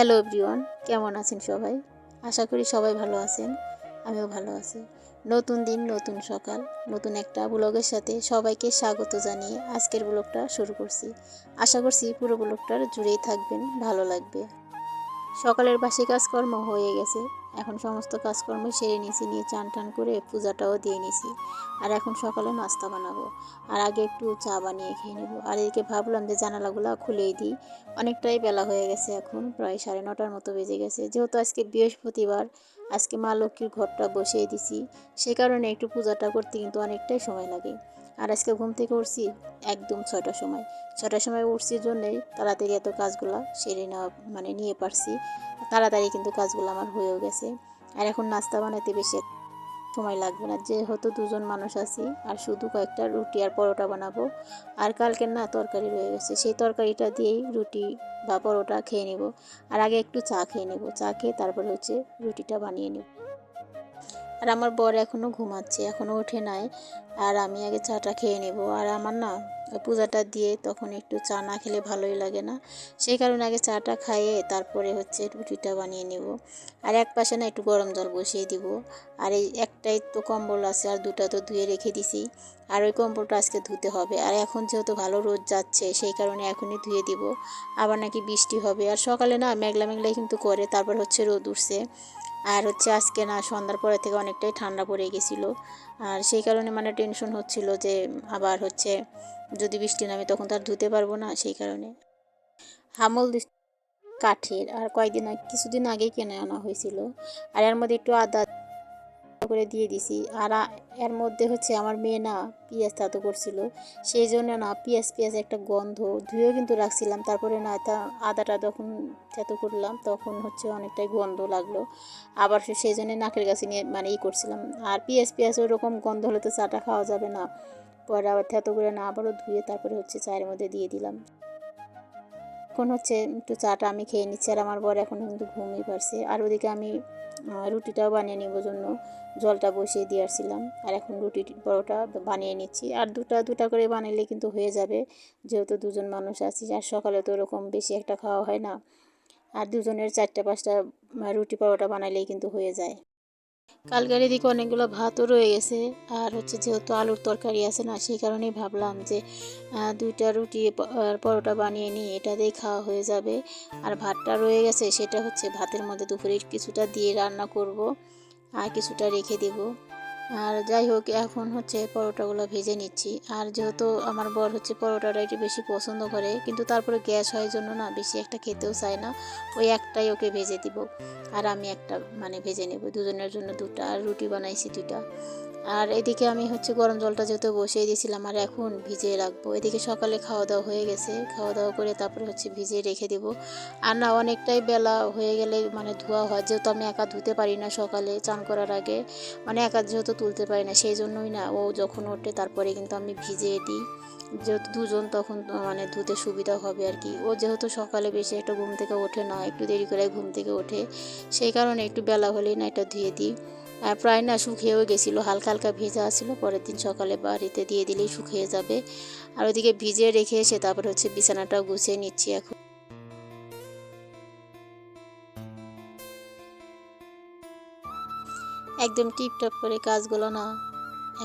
Hello everyone কেমন আছেন সবাই? আশা করি সবাই ভালো আছেন। আমিও ভালো আছি। নতুন দিন, নতুন সকাল, নতুন একটা ব্লগের সাথে সবাইকে স্বাগত জানিয়ে আজকের ব্লগটা শুরু করছি। আশা করছি পুরো ব্লগটার জুড়েই থাকবেন, ভালো লাগবে। সকালের বাসি কাজকর্ম হয়ে গেছে। এখন সমস্ত কাজকর্ম সেরে নিয়েছি, নিয়ে চান টান করে পূজাটাও দিয়ে নিয়েছি। আর এখন সকালে নাস্তা বানাবো। আর আগে একটু চা বানিয়ে খেয়ে নেব। আর এদিকে ভাবলাম যে জানালাগুলো খুলেই দিই। অনেকটাই বেলা হয়ে গেছে এখন, প্রায় সাড়ে নটার মতো বেজে গেছে। যেহেতু আজকে বৃহস্পতিবার আজকে মা লক্ষ্মীর ঘরটা বসিয়ে দিছি। সে কারণে একটু পূজাটা করতে কিন্তু অনেকটাই সময় লাগে। আর আজকে ঘুম থেকে উঠছি একদম ছয়টার সময়। ছয়টার সময় উঠছি জন্যেই তাড়াতাড়ি এত কাজগুলো সেরে নেওয়া মানে নিয়ে পারছি। তাড়াতাড়ি কিন্তু কাজগুলো আমার হয়েও গেছে। আর এখন নাস্তা বানাতে বেশি সময় লাগবে না। যেহেতু দুজন মানুষ আছি, আর শুধু কয়েকটা রুটি আর পরোটা বানাবো, আর কালকের না তরকারি রয়ে গেছে, সেই তরকারিটা দিয়েই রুটি বা পরোটা খেয়ে নেব। আর আগে একটু চা খেয়ে নেব, চা খেয়ে তারপরে হচ্ছে রুটিটা বানিয়ে নেব। আর আমার বর এখনও ঘুমাচ্ছে এখনও ওঠে নাই, আর আমি আগে চাটা খেয়ে নেব। আর আমার না পূজাটা দিয়ে তখন একটু চা না খেলে ভালোই লাগে না। সেই কারণে আগে চাটা খাইয়ে তারপরে হচ্ছে রুটিটা বানিয়ে নেব। আর এক পাশে না একটু গরম জল বসিয়ে দিব। আর এই একটাই তো কম্বল আছে আর দুটা তো ধুয়ে রেখে দিছি। আর ওই কম্বলটা আজকে ধুতে হবে। আর এখন যেহেতু ভালো রোদ যাচ্ছে, সেই কারণে এখনই ধুয়ে দিব। আবার নাকি বৃষ্টি হবে। আর সকালে না মেঘলা মেঘলাই কিন্তু করে, তারপর হচ্ছে রোদ উঠছে। আর হচ্ছে আজকে না সন্ধ্যার পরে থেকে অনেকটাই ঠান্ডা পড়ে গেছিল। আর সেই কারণে মানে টেনশন হচ্ছিল যে আবার হচ্ছে যদি বৃষ্টি নামে তখন তো আর ধুতে পারব না সেই কারণে। হামল কাঠের আর কয়েকদিন আগে কিছুদিন আগেই কেনে আনা হয়েছিল। আর এর মধ্যে একটু আদা করে দিয়ে দিছি। আর এর মধ্যে হচ্ছে আমার মেয়ে না পেঁয়াজ তাতো করছিল। সেই জন্য না পেঁয়াজ পেঁয়াজ একটা গন্ধ ধুয়েও কিন্তু রাখছিলাম। তারপরে না তা আদাটা যখন থেতো করলাম তখন হচ্ছে অনেকটাই গন্ধ লাগল। আবার সেই জন্য নাকের কাছে নিয়ে মানে ই করছিলাম। আর পেঁয়াজ পেঁয়াজ ওরকম গন্ধ হলে তো চাটা খাওয়া যাবে না। পরে আবার থেতো করে না আবারও ধুয়ে তারপরে হচ্ছে চায়ের মধ্যে দিয়ে দিলাম। এখন হচ্ছে একটু চাটা আমি খেয়ে নিচ্ছি। আর আমার বর এখন কিন্তু ঘুমিয়ে পারছে। আর ওদিকে আমি রুটিটাও বানিয়ে নেব জন্য। জলটা বসিয়ে দিয়ে আসছিলাম। আর এখন রুটি, পরোটা বানিয়ে নিচ্ছি। আর দুটা দুটা করে বানালে কিন্তু হয়ে যাবে, যেহেতু দুজন মানুষ আছি। আর সকালে তো ওরকম বেশি একটা খাওয়া হয় না। আর দুজনের চারটা, পাঁচটা রুটি, পরোটা বানালেই কিন্তু হয়ে যায়। কালকের এদিকে অনেকগুলো ভাতও রয়ে গেছে। আর হচ্ছে যেহেতু আলুর তরকারি আছে না, সেই কারণেই ভাবলাম যে দুইটা রুটি পরোটা বানিয়ে নিই এটা দিয়ে খাওয়া হয়ে যাবে। আর ভাতটা রয়ে গেছে, সেটা হচ্ছে ভাতের মধ্যে দুপুরে কিছুটা দিয়ে রান্না করব, আর কিছুটা রেখে দেব। আর যাই হোক, এখন হচ্ছে পরোটাগুলো ভেজে নিচ্ছি। আর যেহেতু আমার বর হচ্ছে পরোটাটা একটু বেশি পছন্দ করে, কিন্তু তারপরে গ্যাস হয় জন্য না বেশি একটা খেতেও চায় না। ওই একটাই ওকে ভেজে দিব। আর আমি একটা মানে ভেজে নেব, দুজনের জন্য দুটা। আর রুটি বানাইছি দুটা আর এদিকে আমি হচ্ছে গরম জলটা যেহেতু বসিয়ে দিয়েছিলাম, আর এখন ভিজিয়ে রাখব। এদিকে সকালে খাওয়া দাওয়া হয়ে গেছে। খাওয়া দাওয়া করে তারপরে হচ্ছে ভিজিয়ে রেখে দেব। আর না, অনেকটাই বেলা হয়ে গেলে মানে ধোয়া হয়। যেহেতু আমি একা ধুতে পারি না সকালে চান করার আগে মানে একা যেহেতু তুলতে পারি না সেই জন্যই না ও যখন ওঠে তারপরে কিন্তু আমি ভিজিয়ে দিই। যেহেতু দুজন তখন মানে ধুতে সুবিধা হবে আর কি। ও যেহেতু সকালে বেশি একটা ঘুম থেকে ওঠে না, একটু দেরি করে ঘুম থেকে ওঠে, সেই কারণে একটু বেলা হলেই না এটা ধুয়ে দিই। আর প্রায় না শুকিয়েও গেছিল, হালকা হালকা ভেজা আসছিল পরের দিন সকালে বাড়িতে দিয়ে দিলেই শুকিয়ে যাবে। আর ওদিকে ভিজিয়ে রেখে এসে তারপরে হচ্ছে বিছানাটা গুছিয়ে নিচ্ছি এখন। একদম টিপটপ করে কাজগুলো না,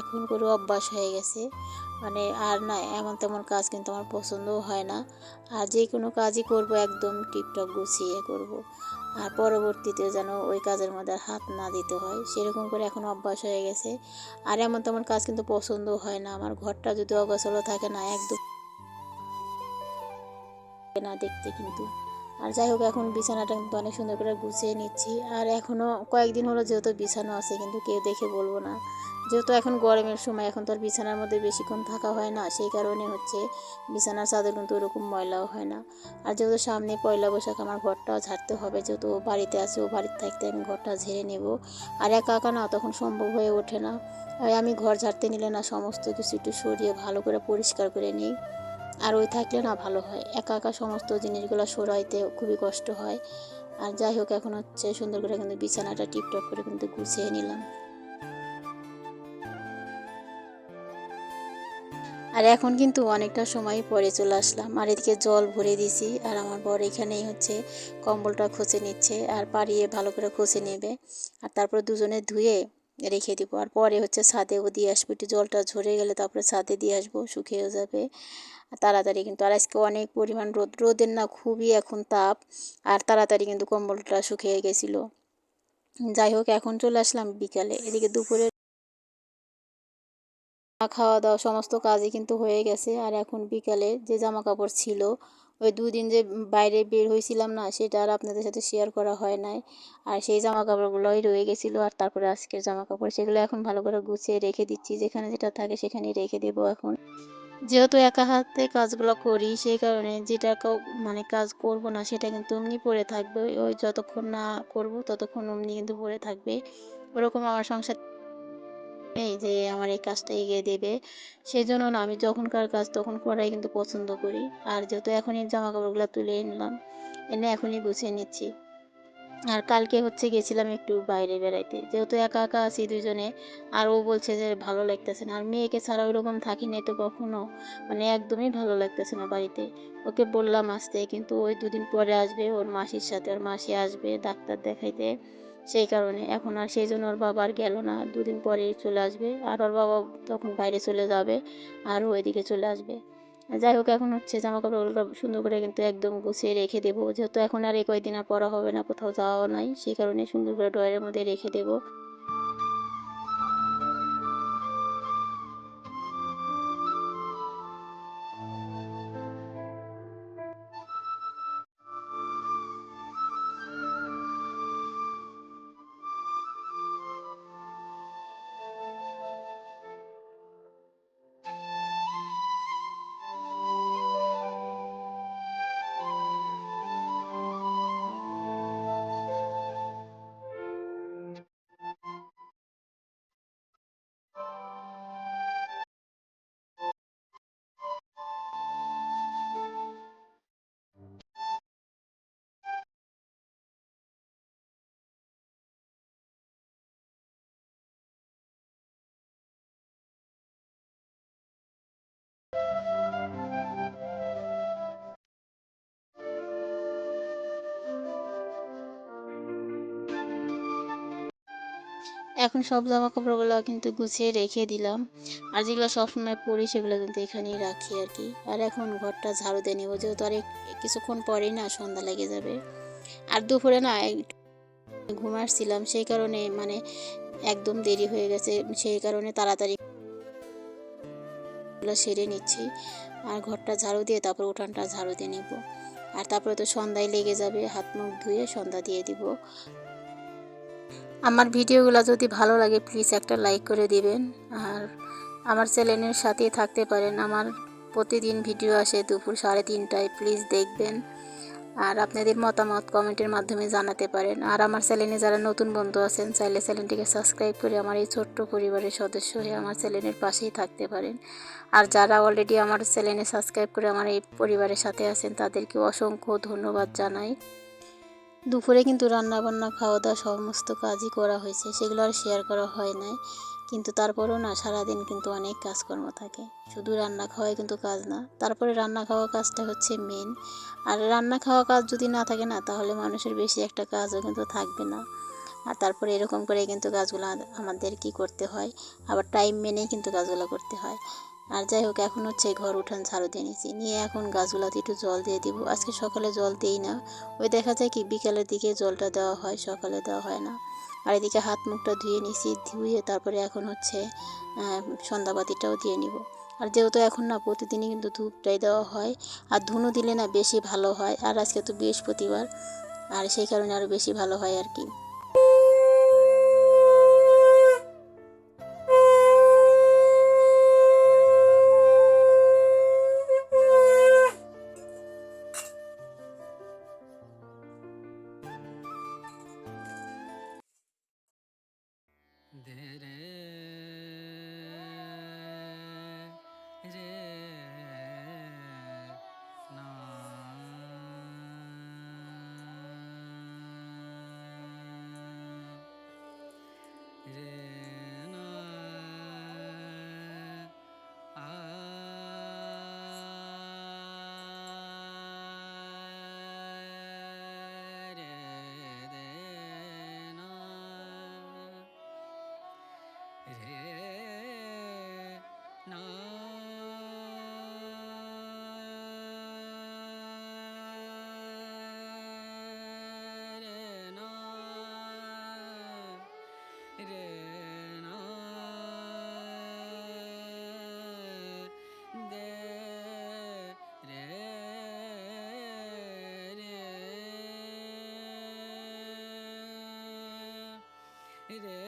এখন করে অভ্যাস হয়ে গেছে। মানে আর না, এমন তেমন কাজ কিন্তু আমার পছন্দও হয় না। আর যে কোনো কাজই করব, একদম টিপটপ গুছিয়ে করব। আর পরবর্তীতে যেন ওই কাজের মধ্যে হাত না দিতে হয়, সেরকম করে এখন অভ্যাস হয়ে গেছে। আর এমন তেমন কাজ কিন্তু পছন্দও হয় না, আমার ঘরটা যদি অগোছালো থাকে না, একদম না দেখতে কিন্তু। আর যাই হোক, এখন বিছানাটা কিন্তু অনেক সুন্দর করে গুছিয়ে নিচ্ছি। আর এখনও কয়েকদিন হলো যেহেতু বিছানা আছে, কিন্তু কেউ দেখে বলব না। যেহেতু এখন গরমের সময়, এখন তো আর বিছানার মধ্যে বেশিক্ষণ থাকা হয় না, সেই কারণে হচ্ছে বিছানার চাদর কিন্তু ওরকম ময়লাও হয় না। আর যেহেতু সামনে পয়লা বৈশাখ, আমার ঘরটাও ঝাড়তে হবে, যেহেতু ও বাড়িতে আছে, ও বাড়িতে থাকতে আমি ঘরটা ঝেড়ে নেব। আর একা একা না, তখন সম্ভব হয়ে ওঠে না। আমি ঘর ঝাড়তে নিলে না, সমস্ত কিছু একটু সরিয়ে ভালো করে পরিষ্কার করে নিই। আর ওই থাকলে না ভালো হয়। একা একা সমস্ত জিনিসগুলো সরাইতে খুবই কষ্ট হয়। আর যাই হোক, এখন হচ্ছে সুন্দর করে কিন্তু বিছানাটা টিপটপ করে কিন্তু গুছিয়ে নিলাম। আর এখন কিন্তু অনেকটা সময় পরে চলে আসলাম। আর এদিকে জল ভরে দিছি, আর আমার বর এখানেই হচ্ছে কম্বলটা খসে নিচ্ছে, আর পাড়িয়ে ভালো করে খসে নেবে। আর তারপর দুজনে ধুয়ে রেখে দিব। আর পরে হচ্ছে ছাদেও দিয়ে আসব। একটু জলটা ঝরে গেলে তারপরে ছাদে দিয়ে আসব, শুকিয়েও যাবে। তাড়াতাড়ি কিন্তু, আর আজকে অনেক পরিমাণ রোদ। রোদের না খুবই এখন তাপ, আর তাড়াতাড়ি কিন্তু কম্বলটা শুকিয়ে গেছিল। যাই হোক, এখন চলে আসলাম বিকালে। এদিকে দুপুরে খাওয়া দাওয়া সমস্ত কাজই কিন্তু হয়ে গেছে। আর এখন বিকালে যে জামা কাপড় ছিল ওই দুদিন যে বাইরে বের হয়েছিলাম না, সেটা আর আপনাদের সাথে শেয়ার করা হয় নাই। আর সেই জামা কাপড়গুলোই রয়ে গেছিল, আর তারপরে আজকের জামা কাপড় সেগুলো এখন ভালো করে গুছিয়ে রেখে দিচ্ছি। যেখানে যেটা থাকে সেখানেই রেখে দেবো এখন। যেহেতু একা হাতে কাজগুলো করি, সেই কারণে যেটা মানে কাজ করব না, সেটা কিন্তু অমনি পড়ে থাকবে। ওই যতক্ষণ না করব, ততক্ষণ অমনি কিন্তু পড়ে থাকবে। ওরকম আমার সংসার এই যে আমার এই কাজটা এগিয়ে দেবে। সেই জন্য না, আমি যখনকার কাজ তখন করাই কিন্তু পছন্দ করি। আর যেহেতু এখনই জামা কাপড়গুলো তুলে নিলাম, এনে এখনই গুছিয়ে নিচ্ছি। আর কালকে হচ্ছে গেছিলাম একটু বাইরে বেড়াইতে। যেহেতু একা একা আছি দুজনে আর ও বলছে যে ভালো লাগতেছে না। আর মেয়েকে ছাড়া ওইরকম থাকি নাই তো কখনো। মানে একদমই ভালো লাগতেছে না বাড়িতে। ওকে বললাম আসতে কিন্তু ওই দুদিন পরে আসবে, ওর মাসির সাথে, ওর মাসি আসবে ডাক্তার দেখাইতে। সেই কারণে। এখন আর সেই জন্য ওর বাবা আর গেল না। দুদিন পরে চলে আসবে। আর ওর বাবা তখন বাইরে চলে যাবে আর ওইদিকে চলে আসবে। যাই হোক, এখন হচ্ছে জামা কাপড়গুলো সুন্দর করে কিন্তু একদম গুছিয়ে রেখে দেবো। যেহেতু এখন আর এই কয়দিন আর পরা হবে না, কোথাও যাওয়াও নাই। সেই কারণে সুন্দর করে ড্রয়ারের মধ্যে রেখে দেবো। এখন সব জামা কাপড়গুলো কিন্তু গুছিয়ে রেখে দিলাম। আর যেগুলো সবসময় পরি, সেগুলো কিন্তু এখানেই রাখি আর কি। আর এখন ঘরটা ঝাড়ু দিয়ে নেব, যেহেতু আর কিছুক্ষণ পরেই না সন্ধ্যা লেগে যাবে। আর দুপুরে না ঘুমাচ্ছিলাম সেই কারণে মানে একদম দেরি হয়ে গেছে। সেই কারণে তাড়াতাড়ি সেরে নিচ্ছি। আর ঘরটা ঝাড়ু দিয়ে তারপর উঠানটা ঝাড়ু দিয়ে নিব। আর তারপরে তো সন্ধ্যায় লেগে যাবে হাত মুখ ধুয়ে সন্ধ্যা দিয়ে দিব। আমার ভিডিওগুলো যদি ভালো লাগে প্লিজ একটা লাইক করে দিবেন। আর আমার চ্যানেলের সাথেই থাকতে পারেন। আমার প্রতিদিন ভিডিও আসে দুপুর সাড়ে তিনটায় প্লিজ দেখবেন। আর আপনাদের মতামত কমেন্টের মাধ্যমে জানাতে পারেন। আর আমার চ্যানেলে যারা নতুন বন্ধু আছেন, চাইলে চ্যানেলটিকে সাবস্ক্রাইব করে আমার এই ছোট্ট পরিবারের সদস্য হয়ে আমার চ্যানেলের পাশেই থাকতে পারেন। আর যারা অলরেডি আমার চ্যানেলে সাবস্ক্রাইব করে আমার এই পরিবারের সাথে আছেন তাদেরকে অসংখ্য ধন্যবাদ জানাই। দুপুরে কিন্তু রান্না বান্না খাওয়া দাওয়া সমস্ত কাজই করা হয়েছে। সেগুলো আর শেয়ার করা হয় নাই। কিন্তু তারপরেও না, সারাদিন কিন্তু অনেক কাজকর্ম থাকে। শুধু রান্না খাওয়াই কিন্তু কাজ না, তারপরে রান্না খাওয়া কাজটা হচ্ছে মেন আর রান্না খাওয়া কাজ যদি না থাকে না, তাহলে মানুষের বেশি একটা কাজও কিন্তু থাকবে না। আর তারপরে এরকম করে কিন্তু কাজগুলো আমাদের কি করতে হয়? আবার টাইম মেনেই কিন্তু কাজগুলো করতে হয়। আর যাই হোক, এখন হচ্ছে ঘর উঠান ঝাড়ু দিয়ে নিয়েছি নিয়ে এখন গাছগুলাতে একটু জল দিয়ে দিব। আজকে সকালে জল দিই না। ওই দেখা যায় কি, বিকালের দিকে জলটা দেওয়া হয়, সকালে দেওয়া হয় না। আর এদিকে হাত মুখটা ধুয়ে নিছি, ধুয়ে তারপরে এখন হচ্ছে সন্ধ্যাবাতিটাও দিয়ে নিব। আর যেহেতু এখন না, প্রতিদিনই কিন্তু ধূপটাই দেওয়া হয়। আর ধুনো দিলে না, বেশি ভালো হয়। আর আজকে তো বৃহস্পতিবার। আর সেই কারণে আরও বেশি ভালো হয় আর কি। 사실은